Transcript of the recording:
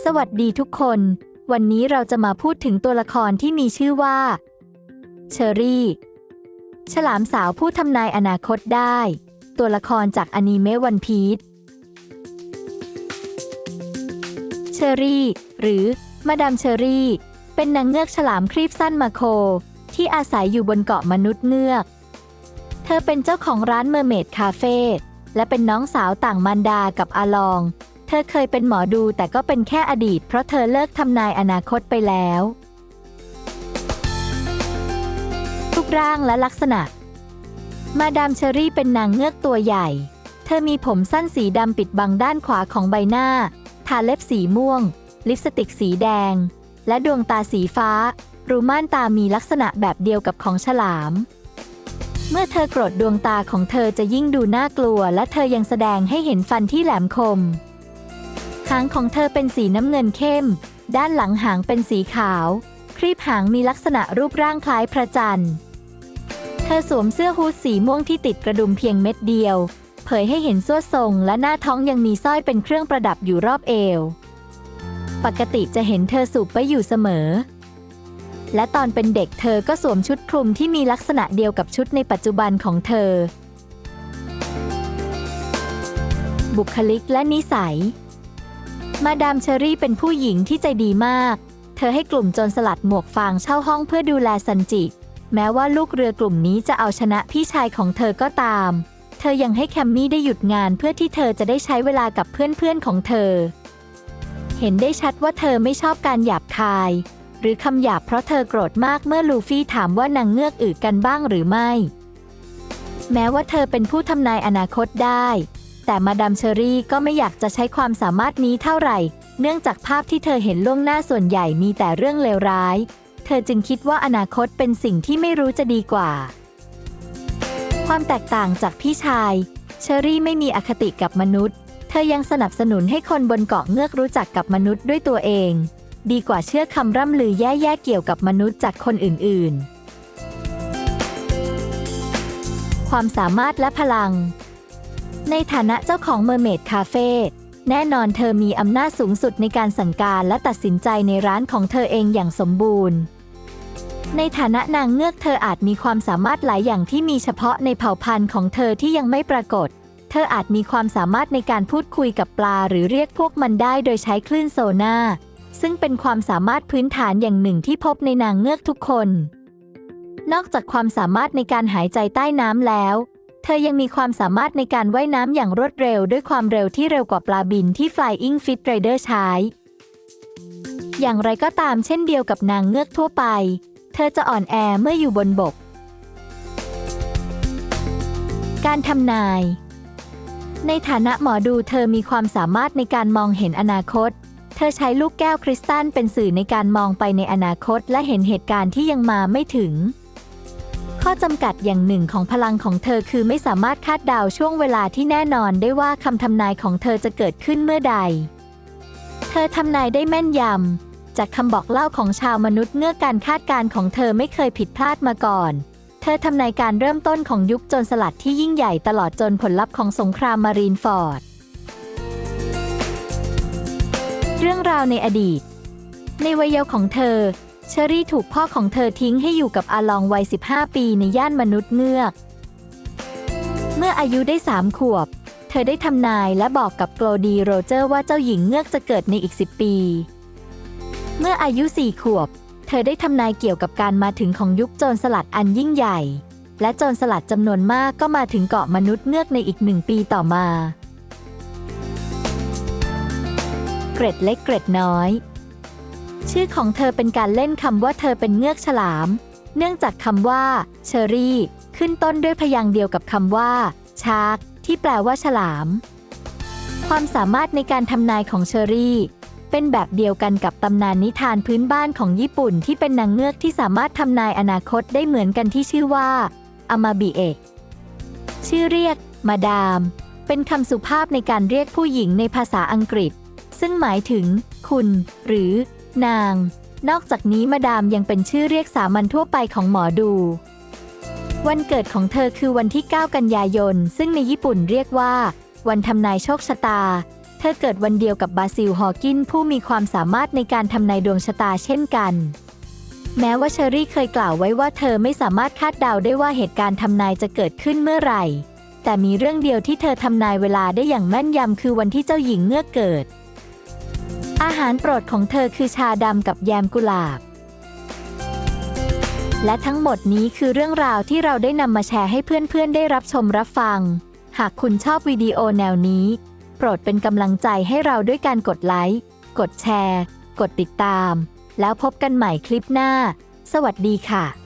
สวัสดีทุกคน วันนี้เราจะมาพูดถึงตัวละครที่มีชื่อว่า เชอรี่ ฉลามสาวผู้ทำนายอนาคตได้ ตัวละครจากอนิเมะวันพีชเชอรี่ หรือ มาดามเชอรี่ เป็นนางเงือกฉลามครีบสั้นมาโค ที่อาศัยอยู่บนเกาะมนุษย์เงือก เธอเป็นเจ้าของร้านเมอร์เมดคาเฟ่และเป็นน้องสาวต่างมารดากับอาลอง ธอเคยเป็นหมอดูแต่ก็เป็นแค่อดีต เพราะเธอเลิกทำนายอนาคตไปแล้วรูปร่างและลักษณะ มาดามเชอรี่เป็นนางเงือกตัวใหญ่ เธอมีผมสั้นสีดำปิดบังด้านขวาของใบหน้า ทาเล็บสีม่วง ลิปสติกสีแดง และดวงตาสีฟ้า รูม่านตามีลักษณะแบบเดียวกับของฉลาม เมื่อเธอโกรธดวงตาของเธอจะยิ่งดูน่ากลัว และเธอยังแสดงให้เห็นฟันที่แหลมคมางของเธอเป็นสีน้ำเงินเข้ม ด้านหลังหางเป็นสีขาว ครีบหางมีลักษณะรูปร่างคล้ายพระจันทร์ เธอสวมเสื้อฮูดสีม่วงที่ติดกระดุมเพียงเม็ดเดียว เผยให้เห็นส้วทรงและหน้าท้องยังมีสร้อยเป็นเครื่องประดับอยู่รอบเอว ปกติจะเห็นเธอสูบไปอยู่เสมอ และตอนเป็นเด็กเธอก็สวมชุดคลุมที่มีลักษณะเดียวกับชุดในปัจจุบันของเธอ บุคลิกและนิสัย มาดามเชอรี่เป็นผู้หญิงที่ใจดีมาก เธอให้กลุ่มโจรสลัดหมวกฟางเช่าห้องเพื่อดูแลซันจิ แม้ว่าลูกเรือกลุ่มนี้จะเอาชนะพี่ชายของเธอก็ตาม เธอยังให้แคมมี่ได้หยุดงานเพื่อที่เธอจะได้ใช้เวลากับเพื่อนๆของเธอ เห็นได้ชัดว่าเธอไม่ชอบการหยาบคาย หรือคำหยาบเพราะเธอโกรธมากเมื่อลูฟี่ถามว่านางเงือกอึกันบ้างหรือไม่ แม้ว่าเธอเป็นผู้ทำนายอนาคตได้ แต่มาดามเชอรี่ก็ไม่อยากจะใช้ความสามารถนี้เท่าไหร่ เนื่องจากภาพที่เธอเห็นล่วงหน้าส่วนใหญ่มีแต่เรื่องเลวร้าย เธอจึงคิดว่าอนาคตเป็นสิ่งที่ไม่รู้จะดีกว่า ความแตกต่างจากพี่ชาย เชอรี่ไม่มีอคติกับมนุษย์ เธอยังสนับสนุนให้คนบนเกาะเงือกรู้จักกับมนุษย์ด้วยตัวเอง ดีกว่าเชื่อคำร่ำลือแย่ๆเกี่ยวกับมนุษย์จากคนอื่นๆ ความสามารถและพลัง ในฐานะเจ้าของเมอร์เมดคาเฟ่แน่นอนเธอมีอำนาจสูงสุดในการสั่งการและตัดสินใจในร้านของเธอเองอย่างสมบูรณ์ ในฐานะนางเงือกเธออาจมีความสามารถหลายอย่างที่มีเฉพาะในเผ่าพันธุ์ของเธอที่ยังไม่ปรากฏ เธออาจมีความสามารถในการพูดคุยกับปลาหรือเรียกพวกมันได้โดยใช้คลื่นโซน่าซึ่งเป็นความสามารถพื้นฐานอย่างหนึ่งที่พบในนางเงือกทุกคน นอกจากความสามารถในการหายใจใต้น้ำแล้ว เธอยังมีความสามารถในการว่ายน้ำอย่างรวดเร็วด้วยความเร็วที่เร็วกว่าปลาบินที่ Flying Fit Rider ใช้ อย่างไรก็ตามเช่นเดียวกับนางเงือกทั่วไป เธอจะอ่อนแอเมื่ออยู่บนบก การทำนาย ในฐานะหมอดูเธอมีความสามารถในการมองเห็นอนาคต เธอใช้ลูกแก้วคริสตัลเป็นสื่อในการมองไปในอนาคต และเห็นเหตุการณ์ที่ยังมาไม่ถึง ข้อจำกัดอย่างหนึ่งของพลังของเธอคือไม่สามารถคาดเดาช่วงเวลาที่แน่นอนได้ว่าคำทำนายของเธอจะเกิดขึ้นเมื่อใด เธอทำนายได้แม่นยำ จากคำบอกเล่าของชาวมนุษย์เงื่อการคาดการณ์ของเธอไม่เคยผิดพลาดมาก่อน เธอทำนายการเริ่มต้นของยุคโจรสลัดที่ยิ่งใหญ่ตลอดจนผลลัพธ์ของสงครามมารีนฟอร์ด เรื่องราวในอดีต ในวัยเยาว์ของเธอ เชอรี่ถูกพ่อของเธอทิ้งให้อยู่กับอาลองวัย 15 ปีในย่านมนุษย์เงือก เมื่ออายุได้สามขวบ เธอได้ทำนายและบอกกับโกลดีโรเจอร์ว่าเจ้าหญิงเงือกจะเกิดในอีก 10 ปี เมื่ออายุสี่ขวบ เธอได้ทำนายเกี่ยวกับการมาถึงของยุคโจรสลัดอันยิ่งใหญ่ และโจรสลัดจำนวนมากก็มาถึงเกาะมนุษย์เงือกในอีกหนึ่งปีต่อมา เกร็ดเล็กเกร็ดน้อย ชื่อของเธอเป็นการเล่นคำว่าเธอเป็นเงือกฉลาม เนื่องจากคำว่าเชอรี่ ขึ้นต้นด้วยพยางค์เดียวกับคำว่าชาร์กที่แปลว่าฉลาม ความสามารถในการทำนายของเชอรี่ เป็นแบบเดียวกันกับตำนานนิทานพื้นบ้านของญี่ปุ่นที่เป็นนางเงือกที่สามารถทำนายอนาคตได้เหมือนกันที่ชื่อว่าอามาบิเอะชื่อเรียก มาดาม เป็นคำสุภาพในการเรียกผู้หญิงในภาษาอังกฤษ ซึ่งหมายถึง คุณ หรือ นาง นอกจากนี้มาดามยังเป็นชื่อเรียกสามัญทั่วไปของหมอดู วันเกิดของเธอคือวันที่ 9 กันยายน ซึ่งในญี่ปุ่นเรียกว่า วันทำนายโชคชะตา เธอเกิดวันเดียวกับบาซิล ฮอกิน ผู้มีความสามารถในการทำนายดวงชะตาเช่นกัน แม้ว่าเชอรี่เคยกล่าวไว้ว่าเธอไม่สามารถคาดเดาได้ว่าเหตุการณ์ทำนายจะเกิดขึ้นเมื่อไหร่ แต่มีเรื่องเดียวที่เธอทำนายเวลาได้อย่างแม่นยำคือวันที่เจ้าหญิงเงือกเกิด อาหารโปรดของเธอคือชาดำกับแยมกุหลาบ และทั้งหมดนี้คือเรื่องราวที่เราได้นำมาแชร์ให้เพื่อนๆ ได้รับชมรับฟัง หากคุณชอบวิดีโอแนวนี้ โปรดเป็นกำลังใจให้เราด้วยการกดไลค์ กดแชร์ กดติดตาม แล้วพบกันใหม่คลิปหน้า สวัสดีค่ะ